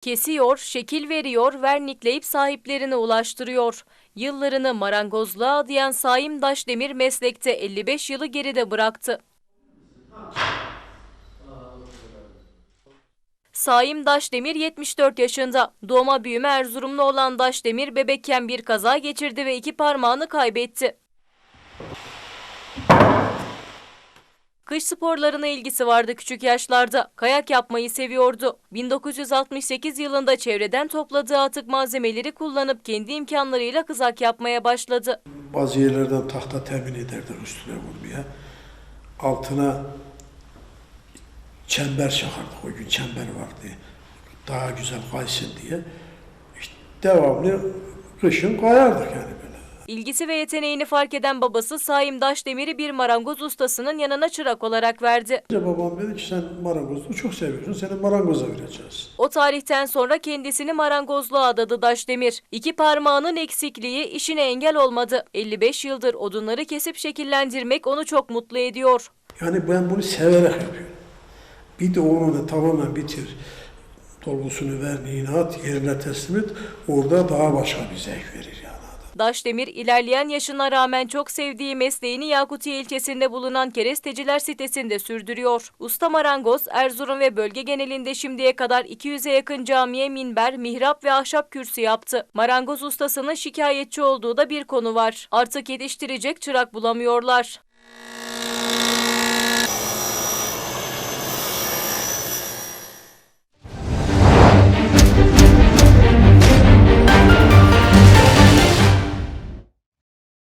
Kesiyor, şekil veriyor, vernikleyip sahiplerine ulaştırıyor. Yıllarını marangozluğa adayan Saim Daşdemir meslekte 55 yılı geride bıraktı. Saim Daşdemir 74 yaşında. Doğma büyüme Erzurumlu olan Daşdemir bebekken bir kaza geçirdi ve iki parmağını kaybetti. Kış sporlarına ilgisi vardı küçük yaşlarda. Kayak yapmayı seviyordu. 1968 yılında çevreden topladığı atık malzemeleri kullanıp kendi imkanlarıyla kızak yapmaya başladı. Bazı yerlerden tahta temin ederdik üstüne vurmaya. Altına çember çakardık. O gün çember vardı. Daha güzel kaysın diye. İşte devamlı kışın kayardık yani. İlgisi ve yeteneğini fark eden babası Saim Daşdemir'i bir marangoz ustasının yanına çırak olarak verdi. Babam dedi ki sen marangozluğu çok seviyorsun. Seni marangoza vereceğiz. O tarihten sonra kendisini marangozluğa adadı Daşdemir. İki parmağının eksikliği işine engel olmadı. 55 yıldır odunları kesip şekillendirmek onu çok mutlu ediyor. Yani ben bunu severek yapıyorum. Bir de onu da tamamen bitir. Dolgusunu ver, neyine at, yerine teslim et. Orada daha başka bir zevk verir. Daşdemir ilerleyen yaşına rağmen çok sevdiği mesleğini Yakutiye ilçesinde bulunan Keresteciler sitesinde sürdürüyor. Usta marangoz Erzurum ve bölge genelinde şimdiye kadar 200'e yakın camiye minber, mihrap ve ahşap kürsü yaptı. Marangoz ustasının şikayetçi olduğu da bir konu var. Artık yetiştirecek çırak bulamıyorlar.